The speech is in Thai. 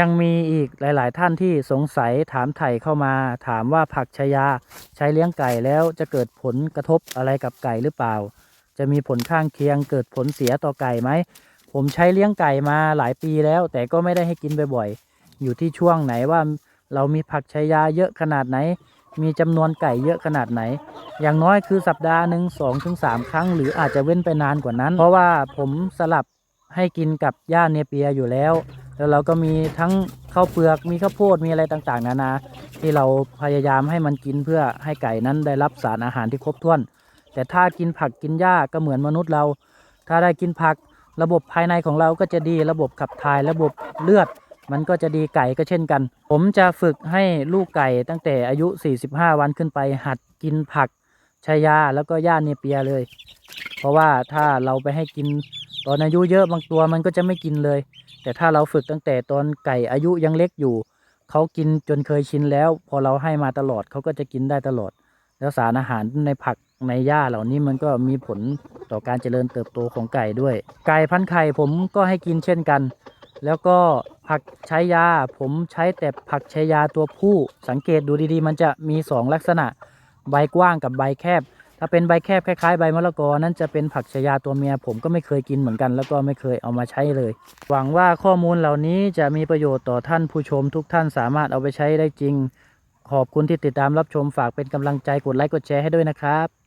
ยังมีอีกหลาย ๆ ท่านที่สงสัยถามไถ่เข้ามา ถามว่าผักชายาใช้เลี้ยงไก่แล้วจะเกิดผลกระทบอะไรกับไก่หรือเปล่า จะมีผลข้างเคียง เกิดผลเสียต่อไก่ไหมผมใช้เลี้ยงไก่มาหลายปีแล้ว แต่ก็ไม่ได้ให้กินบ่อยๆอยู่ที่ช่วงไหนว่าเรามีผักชายาเยอะขนาดไหน มีจำนวนไก่เยอะขนาดไหน อย่างน้อยคือสัปดาห์หนึ่งสองถึงสามครั้ง หรืออาจจะเว้นไปนานกว่านั้น เพราะว่าผมสลับให้กินกับหญ้าเนเปียอยู่แล้ว แล้วเราก็มีทั้งข้าวเปลือกมีข้าวโพดมีอะไรต่างๆนานาที่เราพยายามให้มันกินเพื่อให้ไก่นั้นได้รับสารอาหารที่ครบถ้วน แต่ถ้ากินผักกินหญ้าก็เหมือนมนุษย์เรา ถ้าได้กินผักระบบภายในของเราก็จะดีระบบขับถ่ายระบบเลือด มันก็จะดีไก่ก็เช่นกัน ผมจะฝึกให้ลูกไก่ตั้งแต่อายุ 45 วันขึ้นไป หัดกินผักชายาแล้วก็หญ้าเนเปียเลย เพราะว่าถ้าเราไปให้กิน ตอนอายุเยอะบางตัวมันก็จะไม่กินเลย แต่ถ้าเราฝึกตั้งแต่ตอนไก่อายุยังเล็กอยู่ เขากินจนเคยชินแล้ว พอเราให้มาตลอดเขาก็จะกินได้ตลอด แล้วสารอาหารในผักในหญ้าเหล่านี้มันก็มีผลต่อการเจริญเติบโตของไก่ด้วย ไก่พันไข่ผมก็ให้กินเช่นกัน แล้วก็ผักใช้ยา ผมใช้แต่ผักใช้ยาตัวผู้ สังเกตดูดีๆ มันจะมีสองลักษณะ ใบกว้างกับใบแคบ ถ้าเป็นใบแคบคล้ายๆใบมะละกอนั้นจะเป็นผักชายาตัวเมีย ผมก็ไม่เคยกินเหมือนกัน แล้วก็ไม่เคยเอามาใช้เลย หวังว่าข้อมูลเหล่านี้จะมีประโยชน์ต่อท่านผู้ชมทุกท่านสามารถเอาไปใช้ได้จริง ขอบคุณที่ติดตามรับชมฝากเป็นกำลังใจกดไลค์กดแชร์ให้ด้วยนะครับ